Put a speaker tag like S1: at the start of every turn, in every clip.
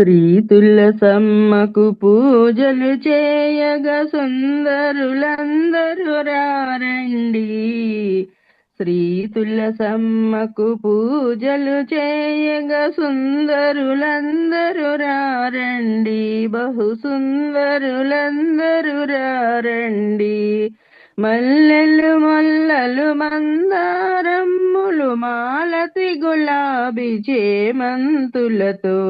S1: శ్రీతుల సమ్మకు పూజలు చేయగా సుందరులందరూ రారండి. శ్రీతుల సమ్మకు పూజలు చేయగా సుందరులందరూ రారండి. బహు సుందరులందరూ రారండి. మల్లెలు మల్లలు మందారమ్ములు మాలతి గులాబీ చేమంతులతో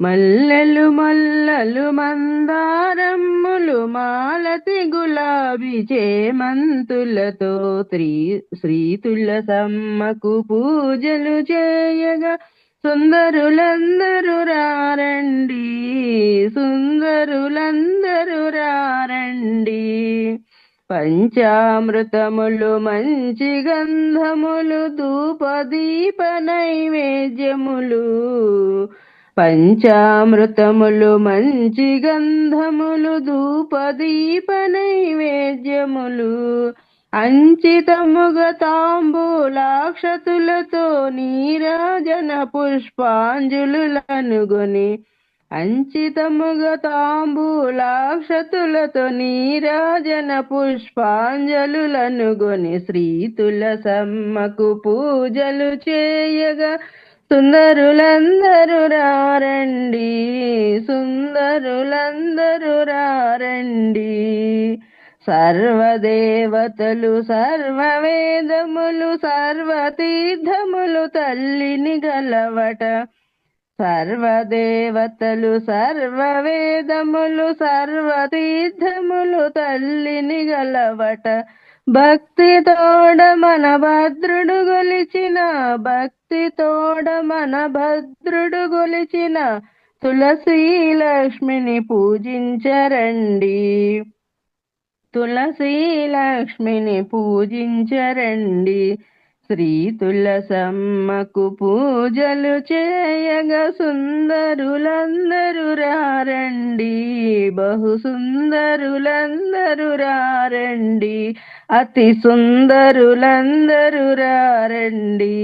S1: మల్లెలు మల్లలు మందారమ్ములు మాలతి గులాబీ చేమంతులతో శ్రీ శ్రీతుల సమ్మకు పూజలు చేయగా సుందరులందరూ రారండి సుందరులందరూ రారండి. పంచామృతములు మంచి గంధములు ధూపదీప నైవేద్యములు పంచామృతములు మంచి గంధములు ధూపదీప నైవేద్యములు అంచితముగ తాంబూలాక్షతులతో నీరాజన పుష్పాంజులులనుగొని అంచితముగ తాంబూలాక్షతులతో నీరాజన పుష్పాంజలులనుగొని శ్రీతుల సమ్మకు పూజలు చేయగా సుందరులందరూ రారండి సుందరులందరూ రారండి. సర్వదేవతలు సర్వవేదములు సర్వతీర్థములు తల్లిని గలవట. సర్వదేవతలు సర్వవేదములు సర్వతీర్థములు తల్లిని గలవట. భక్తి తోడ మన భద్రుడు గొలిచిన భక్తి తోడ మన భద్రుడు గొలిచిన తులసీ లక్ష్మిని పూజించరండి. తులసీ లక్ష్మిని పూజించరండి. శ్రీ తులసమ్మకు పూజలు చేయగా సుందరులందరూ రారండి బహు సుందరులందరూ రారండి అతి సుందరులందరూ రారండి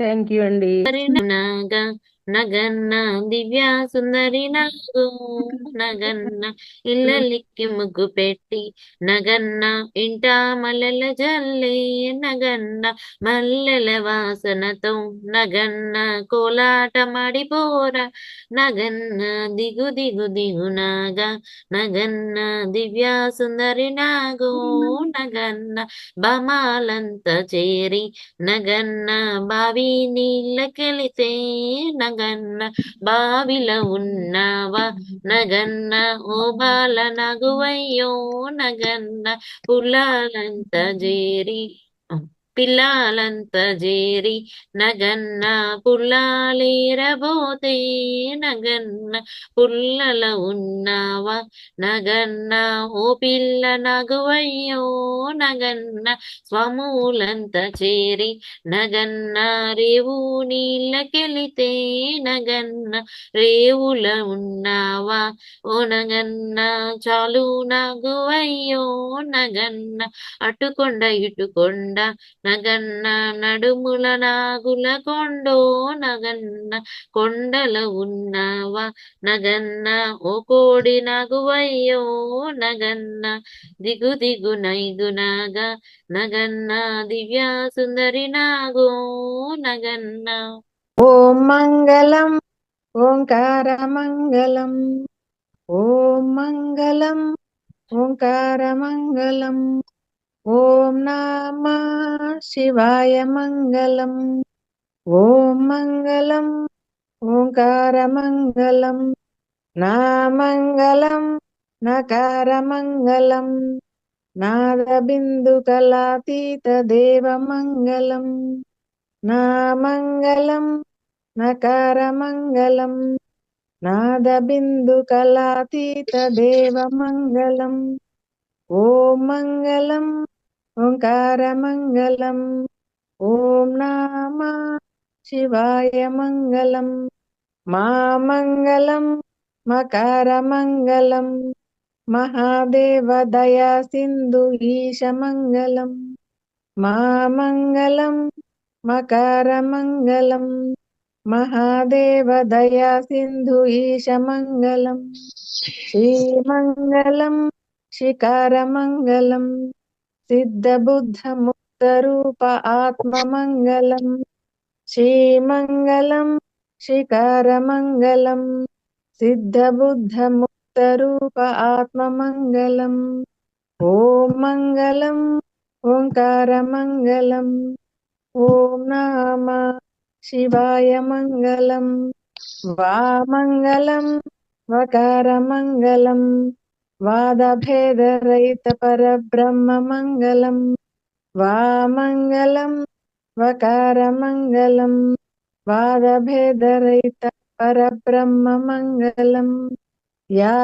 S1: థ్యాంక్ యూ అండి
S2: నాగా నగన్న దివ్య సుందరి నాగు. నగన్న ఇల్లలిక్కి ముగ్గు పెట్టి నగన్న ఇంట మల్లెల జల్లి. నగన్న మల్లెల వాసనతో నగన్న కోలాట మడిపోర నగన్న దిగు దిగు దిగు నాగా. నగన్న దివ్య సుందరి నాగు. నగన్న బమాలంత చేరి నగన్న బావి నీళ్ళకెళితే నగన్న బావిల ఉన్నావా నగన్న ఓ బాల నగువయ్యో నగన్న పుల్లాలంత జేరి పిల్లాలంత జేరి నగన్న పుల్లాలేరబోతే నగన్న పుల్లల ఉన్నావా? నగన్న ఓ పిల్ల నగువయ్యో నగన్న స్వమూలంత చేరి నగన్న రేవు నీళ్ళకెళితే నగన్న రేవుల ఉన్నావా? ఓ నగన్న చాలు నగువయ్యో నగన్న అటుకొండ ఇటుకొండ నగన్న నడుముల నాగుల కొండో నగన్న కొండల ఉన్నావా నగన్న ఓ కోడి నగువయ్యో నగన్న దిగు దిగు నైగు నాగా నగన్న దివ్యా సుందరి నాగో నగన్న.
S3: ఓం మంగళం ఓంకార మంగళం ఓం మంగళం ఓంకార మంగళం. ఓం నామ శివాయ మంగళం. ఓం మంగళం ఓంకార మంగళం నా మంగళం నకార మంగళం నాద బిందు కళాతీత దేవ మంగళం నా మంగళం నకార మంగళం నాద బిందు కళాతీత దేవ మంగళం. ఓం మంగళం ఓంకార మంగళం ఓం నామా శివాయ మంగళం మా మంగళం మకార మంగళం మహాదేవ దయా సింధు ఈశ మంగళం మా మంగళం మకార మంగళం మహాదేవ దయా సింధు ఈశమంగళం శ్రీమంగళం శిఖరమంగళం సిద్ధబుద్ధ ముక్తరూప ఆత్మమంగళం శ్రీమంగళం శిఖరమంగళం సిద్ధబుద్ధ ముక్తరూప ఆత్మమంగళం ఓం మంగళం ఓంకారమంగళం ఓం నామ శివాయ మంగళం వామంగళం వకారమంగళం వాదభేదరహిత పరబ్రహ్మ మంగళం వామంగళం వకారమంగళం వాదభేదరహిత పరబ్రహ్మ మంగళం యా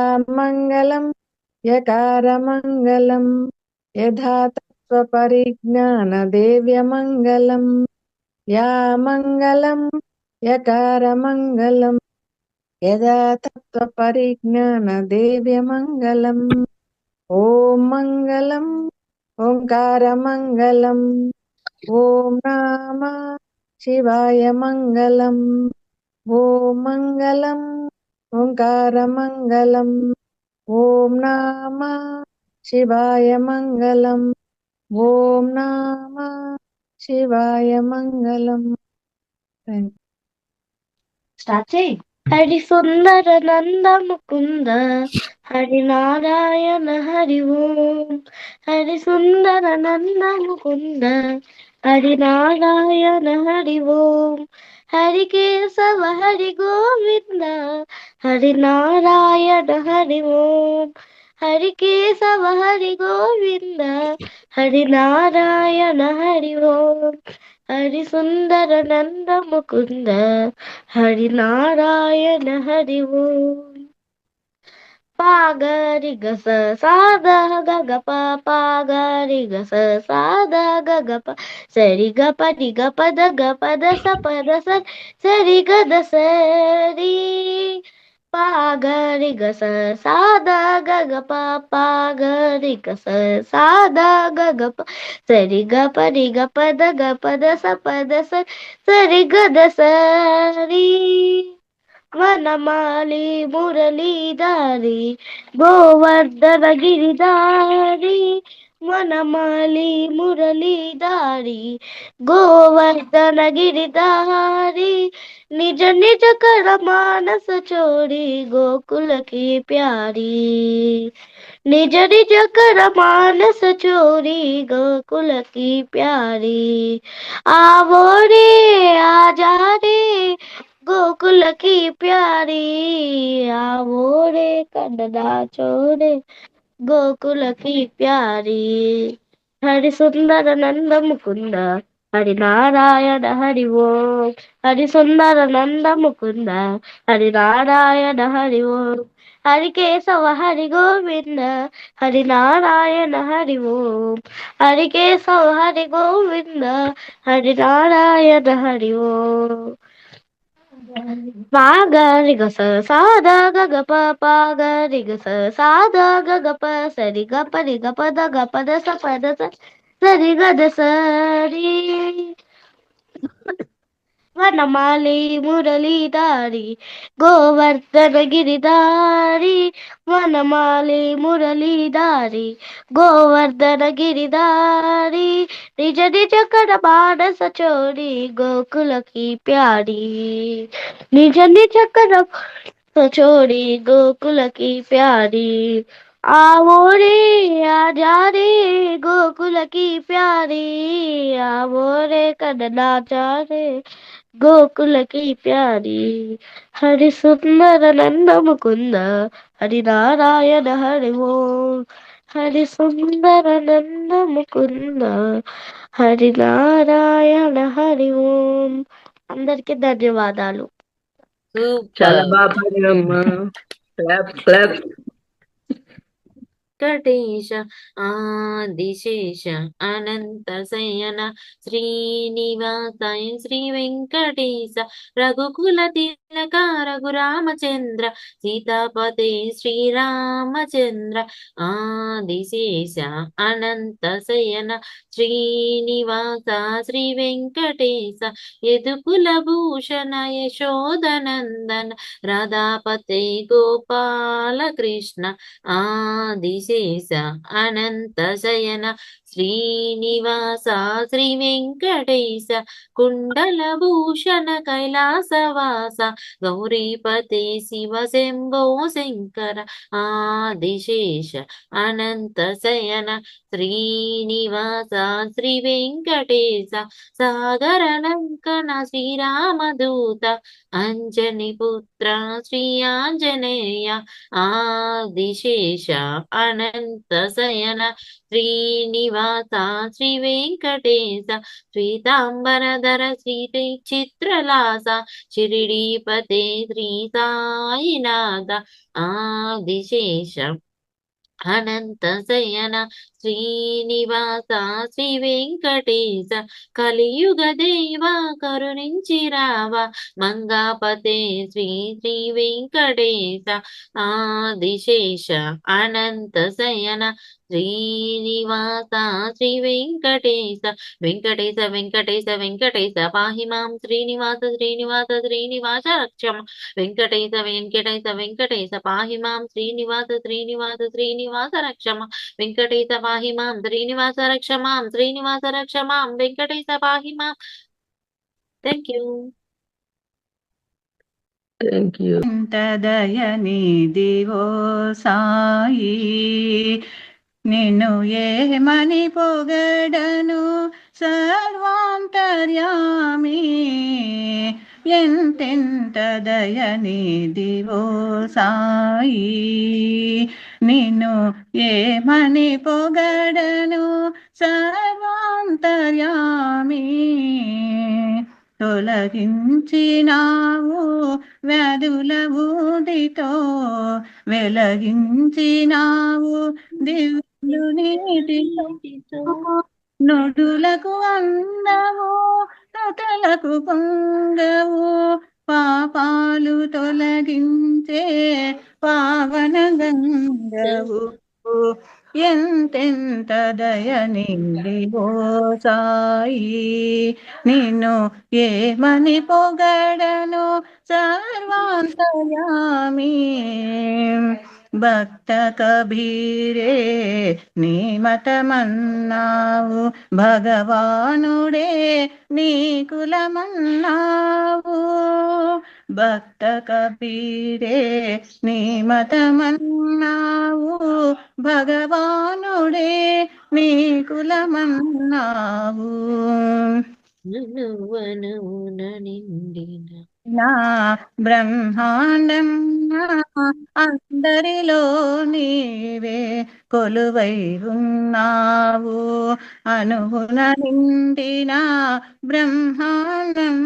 S3: మంగళం యకారమంగళం యథాతత్వ పరిజ్ఞాన దేవ్యమంగళం మంగళం ఓం మంగళం ఓంకార మంగళం ఓం నామ శివాయ మంగళం ఓం మంగళం ఓంకార మంగళం ఓం నామ శివాయ మంగళం ఓం నామ శివాయ మంగళం.
S4: స్టార్ట్ చేయి. హరి సుందర నంద ముకుంద హరి నారాయణ హరి ఓం. హరి సుందర నంద ముకుంద హరి నారాయణ హరి ఓం. హరి కేశవ హరి గోవింద హరి నారాయణ హరి ఓం. హరి కేశవ హరి గోవింద హరి నారాయణ హరి ఓం హరి సుందర నంద ముకుంద హరి నారాయణ హరి ఓం పాగరి గస సాద గగ పాగరి గస సాద గగ ప సరి గ ప ని గ ప ద గ ప ద స పద స సరి గద సరి పాగరి గస సాద గగ ప పాగరి గస సాద గగ ప సరి గ ప ని గ ప ద గ ప ద స ప ద స సరి గ ద సరి వనమాలి మురళీధారి గోవర్ధన గిరిధారి వనమాలి మురళీధారి గోవర్ధన గిరిధారి నిజ నిజ కర మానస చోరి గోకుల की प्यारी निज निज कर मानस चोरी गोकुल की प्यारी आवो रे आजा रे गोकुल की प्यारी आवो रे कन्नड़ा चोरे గోకుల కి ప్యారీ. హరి సుందర నందముకుంద హరి నారాయణ హరి ఓ. హరి సుందర నందముకుంద హరి నారాయణ హరి ఓ. హరి కేశవ హరి గోవింద హరి నారాయణ హరి ఓం. హరి కేశవ హరి గోవింద హరి నారాయణ హరి ఓ. பா க ரி க ச சா த க க ப பா க ரி க ச சா த க க ப ச ரி க ப ரி க ப த க ப த ச ப த ச ச ரி க த ச ரி వనమాలి మురళీధారి గోవర్ధన గిరిధారి వనమాలి మురళీధారి గోవర్ధన గిరిధారి నిజ నిజ కడ మానస చోరి గోకుల की प्यारी निज निज कर छोड़ी गोकुल की प्यारी आवो रे आजा रे गोकुल की प्यारी आवो रे कन्ना रे గోకులకి ప్యారి హరి సుందర నందముకుంద హరి నారాయణ హరి ఓం. హరి సుందర నందముకుంద హరి నారాయణ హరి ఓం. అందరికీ ధన్యవాదాలు.
S1: చాలా బాగా
S2: వెంకటేశ ఆదిశేష అనంత శయన శ్రీనివాసాయ శ్రీ వెంకటేశ రఘుకుల తిలక రఘురామచంద్ర సీతాపతే శ్రీరామచంద్ర ఆదిశేష అనంత శయన శ్రీనివాస శ్రీ వెంకటేశ యదుకుల భూషణ యశోదనందన రాధాపతే గోపాల కృష్ణ శేష అనంత శయన శ్రీనివాస శ్రీ వెంకటేశ కుండల భూషణ కైలాసవాస గౌరీపతి శివ శంభో శంకర ఆదిశేష అనంత శయన శ్రీనివాస శ్రీ వెంకటేశ సాగర లంకన శ్రీరామదూత అంజని పుత్ర శ్రీ ఆంజనేయ ఆదిశేష అనంత శయన శ్రీనివాస శ్రీనివాస శ్రీ వెంకటేశ శ్రీతాంబరధర శ్రీ చిత్రలాస షిరిడీపతే శ్రీ సాయినాథ ఆదిశేష అనంత శయన శ్రీనివాస శ్రీ వెంకటేశ కలియుగ దేవ కరుణించి రావ. మంగాపతే శ్రీ శ్రీ వెంకటేశ ఆదిశేష అనంత శయన. శ్రీనివాస శ్రీ వెంకటేశ వెంకటేశ వెంకటేశ వెంకటేశ పాహి మాం. శ్రీనివాస శ్రీనివాస శ్రీనివాస రక్షమ. వెంకటేశ వెంకటేశ వెంకటేశ పాహి మాం. శ్రీనివాస శ్రీనివాస శ్రీనివాస రక్షమ. వెంకటేశ పాహి మాం శ్రీనివాస రక్షమాం శ్రీనివాస రక్షమాం వెంకటేశ పాహి మాం. థ్యాంక్ యూ
S1: థ్యాంక్ యూ
S5: ఎంత దయనిదివో సాయి నిన్ను ఏమని పొగడను సర్వాంతర్యామి. ఎంతెంత దయనిదివో సాయి నిన్ను ఏమని పొగడను? సర్వాంతర్యామి తొలగించినావు వ్యాధుల ఊదితో వెలగించినావు దివ్యులు నీటితో నుడులకు అందవు నుతలకు పొంగవు పాపాలు తొలగించే పావన గంగవు ఎంతెంత దయనిండివో సాయి. నిన్ను ఏమని పొగడను సర్వాంతర్యామి. భక్త కబీరే నీ మతమన్నావు. భగవానుడే నీ కులమన్నావు. భక్త కబీరే నీ మతమన్నావు. భగవానుడే నీ కులమన్నావు.
S2: నువ్వనువున నిండిన
S5: నా బ్రహ్మాండం అందరిలో నీవే కొలువై ఉన్నావు. అనుగుణ నిండిన బ్రహ్మాండం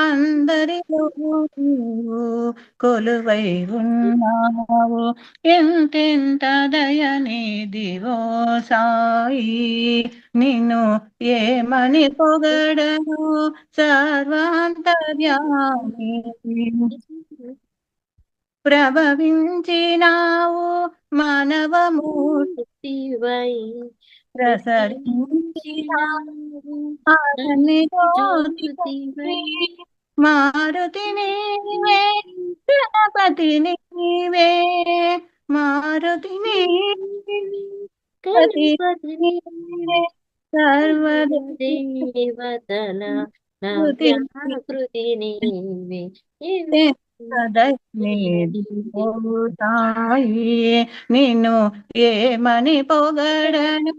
S5: అందరిలో నీవు కొలువై ఉన్నావు. ఎంతెంత దయనిదివో సాయి. నిన్ను ఏమని పొగడను? సర్వాంతర్యామి ప్రభవించినావు. మానవమూర్తి మారుతి నీవే గణపతి నీవే మారుతి
S2: గణపతి
S5: నీవే కృతి
S2: నీవే
S5: నిన్ను ఏమని పొగడను?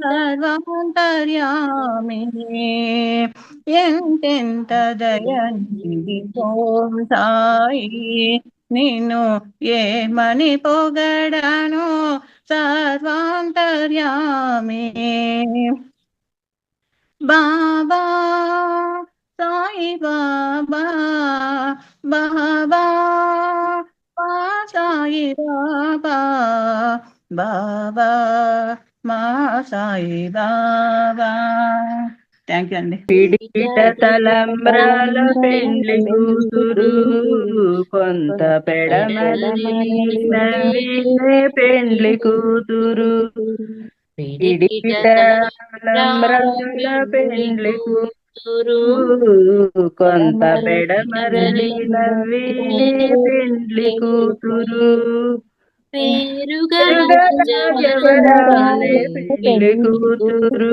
S5: సర్వాంతర్యామి ఎంతెంత దయనిధి సాయి నిన్ను ఏమని పొగడను సర్వాంతర్యామి బాబా సాయి బాబా బాబా బా సాయి బాబా బాబా మా సాయి బాబా థ్యాంక్ యూ అండి.
S1: పిడిట తలంబ్రాల పెండ్లి కూతురు కొంత పెడమరలి పెండ్లి కూతురు. పిడికిట తలంబ్రాల పెండ్లి కూతురు. కొంత పెడమరలి నవ్వి పెండ్లి కూతురు.
S2: పేరుగా
S1: కూతురు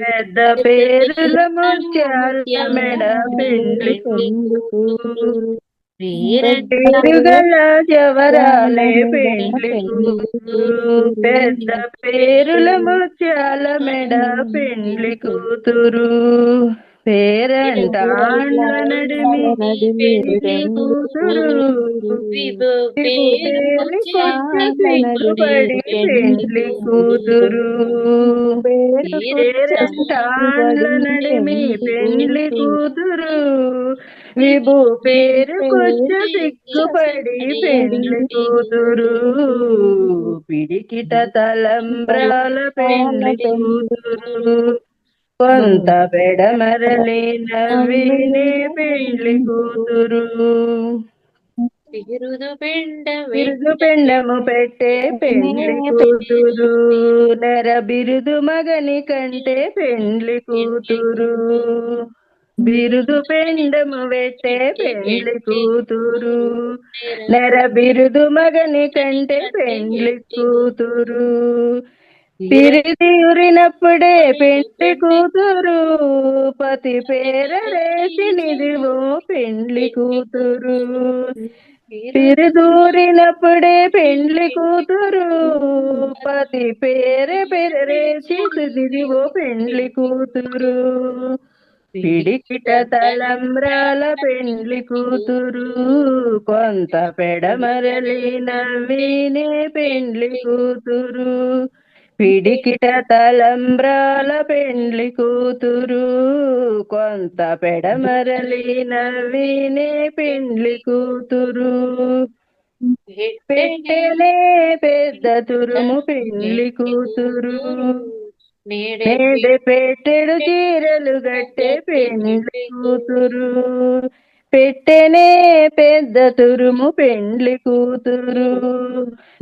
S1: పెద్ద పేరుల ముత్యాల మెడ పెళ్ళి కూతురు పేరుగల జవరాలే పెళ్ళి కూతురు. పెద్ద పేరుల ముత్యాల మెడ పెళ్ళి కూతురు. పేరంటాళ్ళ కూతురు సిగ్గుపడి పెండ్లి కూతురు పేరంటాళ్ళ నడిమి పెండ్లి కూతురు విభు పేరు కొంచెం సిగ్గుపడి పెండ్లి కూతురు పిడికిట తలంబ్రాల పెండ్లి కూతురు. కొంత పెడమరలి నవ్వినే పెండ్లి కూతురు.
S2: బిరుదు
S1: పెండము పెట్టే పెండ్లి కూతురు. నర బిరుదు మగని కంటే పెండ్లి కూతురు. బిరుదు పెండము పెట్టే పెండ్లి కూతురు. నర బిరుదు మగని కంటే పెండ్లి కూతురు. పిరిది ఉరినప్పుడే పెండ్లి కూతురు పతి పేరేసి నిదివో పెండ్లి కూతురు. పిరిదూరినప్పుడే పెండ్లి కూతురు పతి పేరే పెరేసి నిదివో పెండ్లి కూతురు. పిడికిట తలంబ్రాల పెండ్లి కూతురు కొంత పెడమరలి నవ్వినే పెండ్లి కూతురు. పిడికిట తలంబ్రాల పెండ్లి కూతురు కొంత పెడమరలి నవ్వినే పెండ్లి కూతురు. పెట్టెనే పెద్ద తురుము పెండ్లి కూతురు.
S2: నేడే
S1: పెట్టెడు చీరలు గట్టే పెండ్లి కూతురు. పెట్టెనే పెద్ద తురుము పెండ్లి కూతురు.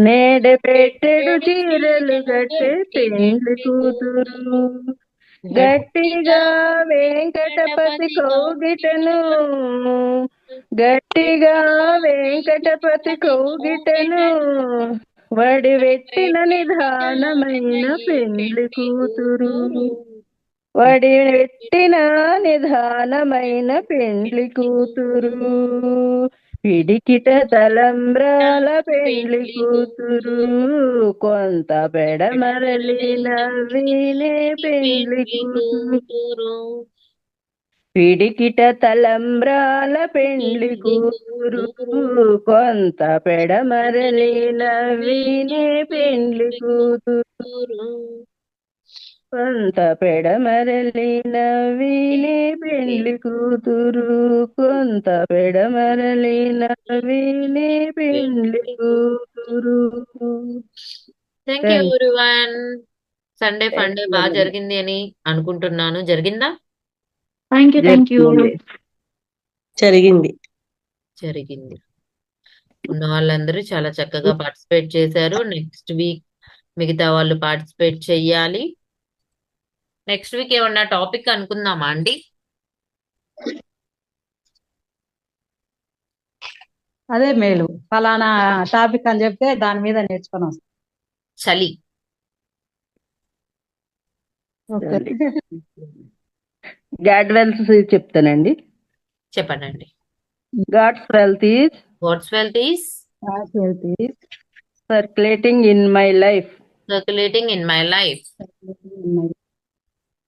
S1: నేడ పెట్టెడు చీరలు గట్టె పెండ్లి కూతురు. గట్టిగా వెంకటపతి కౌగిటను. గట్టిగా వెంకటపతి కౌగిటను. వడి వెట్టిన నిధానమైన పెండ్లి కూతురు. వడివెట్టిన నిధానమైన పెండ్లి కూతురు. పిడికిట తలంబ్రాల పెండ్లి కూతురు. కొంత పెడమరలి నవ్వినే పెండ్లి కూతురు. పిడికిట తలంబ్రాల పెండ్లి కూతురు. కొంత పెడమరలి నవ్వినే పెండ్లి కూతురు. కొంత పెడమరలి నవ్వినే పెండ్లి కూతురు కొంత పెడమరలి నవ్వినే పెండ్లి కూతురు
S2: thank you everyone Sunday funday బాగా జరిగింది అని అనుకుంటున్నాను. జరిగిందా?
S5: థ్యాంక్ యూ థ్యాంక్ యూ
S6: జరిగింది.
S2: జరిగింది. ఉన్న వాళ్ళందరూ చాలా చక్కగా పార్టిసిపేట్ చేశారు. నెక్స్ట్ వీక్ మిగతా వాళ్ళు పార్టిసిపేట్ చెయ్యాలి. నెక్స్ట్ వీక్ ఏమన్నా టాపిక్ అనుకుందామా అండి?
S7: అదే మేలు. ఫలానా టాపిక్ అని చెప్తే దాని మీద నేర్చుకొని వస్తాం.
S2: చలి.
S7: ఓకే.
S1: గాడ్ వెల్త్ చెప్తానండి.
S2: చెప్పండి
S1: God's wealth is?
S2: What's wealth is
S1: circulating in my life.
S2: Circulating in my life.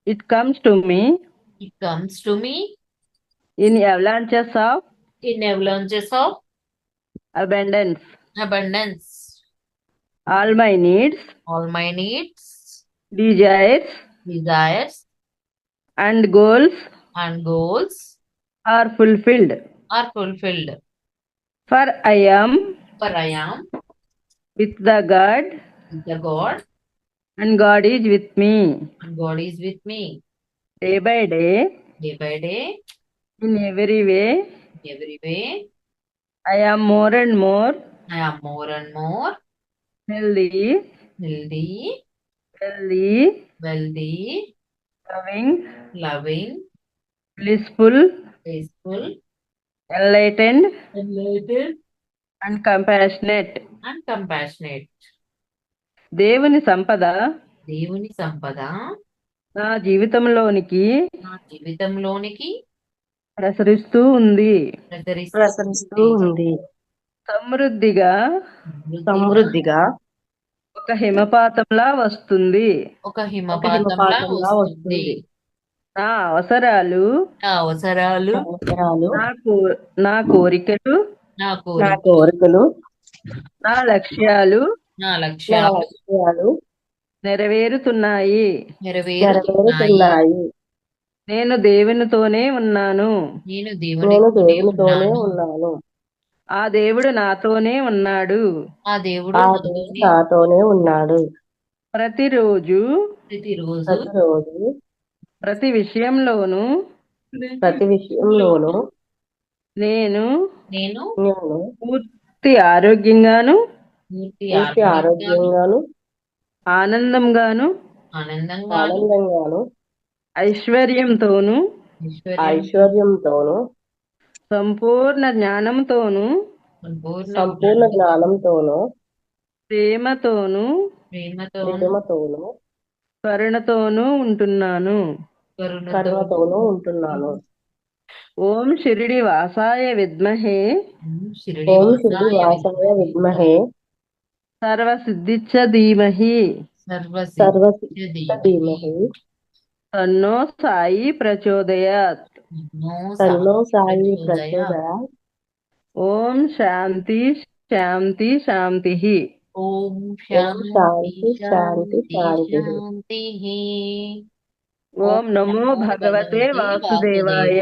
S1: It comes to me
S2: It comes to me
S1: in avalanches of
S2: in avalanches of
S1: abundance.
S2: abundance.
S1: All my needs,
S2: All my needs,
S1: desires,
S2: desires,
S1: and goals
S2: and goals
S1: are fulfilled.
S2: are fulfilled.
S1: For I am
S2: For I am
S1: with the God
S2: With the God
S1: and God is with me.
S2: and God is with me.
S1: Day by day,
S2: Day by day,
S1: in every way,
S2: every way,
S1: I am more and more.
S2: I am more and more.
S1: Healthy,
S2: healthy,
S1: healthy,
S2: wealthy,
S1: loving,
S2: loving,
S1: blissful,
S2: Blissful.
S1: enlightened,
S2: enlightened,
S1: and compassionate.
S2: and compassionate.
S1: దేవుని సంపద
S2: దేవుని సంపద
S1: నా జీవితంలోనికి
S2: నా జీవితంలోనికి
S1: ప్రసరిస్తూ ఉంది.
S6: ప్రసరిస్తూ ఉంది.
S1: సమృద్ధిగా
S6: సమృద్ధిగా
S1: ఒక హిమపాతంలా వస్తుంది.
S2: ఒక హిమపాతంలా వస్తుంది.
S1: నా అవసరాలు
S2: నా అవసరాలు
S1: నా కో నా కోరికలు
S2: నా
S6: నా
S2: కోరిక
S6: కోరికలు
S1: నా లక్ష్యాలు
S2: నా లక్ష్యాలు
S6: లక్ష్యాలు
S1: నెరవేరుతున్నాయి.
S2: నెరవేరుతున్నాయి.
S1: నేను దేవునితోనే ఉన్నాను.
S2: నేను దేవునితోనే ఉన్నాను.
S1: ఆ దేవుడు నాతోనే ఉన్నాడు.
S2: ఆ దేవుడు
S6: ఆ
S2: నాతోనే
S6: దేవుడు నాతోనే ఉన్నాడు.
S1: ప్రతిరోజు
S2: ప్రతిరోజు
S6: ప్రతిరోజు
S1: ప్రతి విషయంలోనూ
S6: ప్రతి విషయంలోనూ
S1: నేను
S2: నేను
S6: నేను
S1: పూర్తి ఆరోగ్యంగాను
S2: పూర్తి ఆరోగ్యంగాను
S1: ఆనందంగాను
S2: ఆనందంగాను
S1: ఐశ్వర్యంతోను
S2: ఐశ్వర్యం
S6: ఐశ్వర్యంతోను
S1: సంపూర్ణ జ్ఞానంతోను
S2: సంపూర్ణ
S6: జ్ఞానంతోను
S1: ప్రేమతోను
S2: ప్రేమతోను
S1: కరుణతోనూ ఉంటున్నాను.
S2: కరుణతో
S6: కరుణతోను ఉంటున్నాను.
S1: ఓం షిరిడి వాసాయ విద్మహే.
S6: ఓం శ్రీ
S2: వాసాయ
S6: వాసాయ విద్మహే.
S2: सर्वसिद्धिच्च
S6: धीमहि धीमहि
S2: तन्नो
S6: साई
S1: प्रचोदयात्। तन्नो साई प्रचोदयात्।
S2: ओम
S6: शांति
S2: शांति
S6: ओम शांति
S2: शांति
S1: शांतिः ओम नमो भगवते
S2: वासुदेवाय।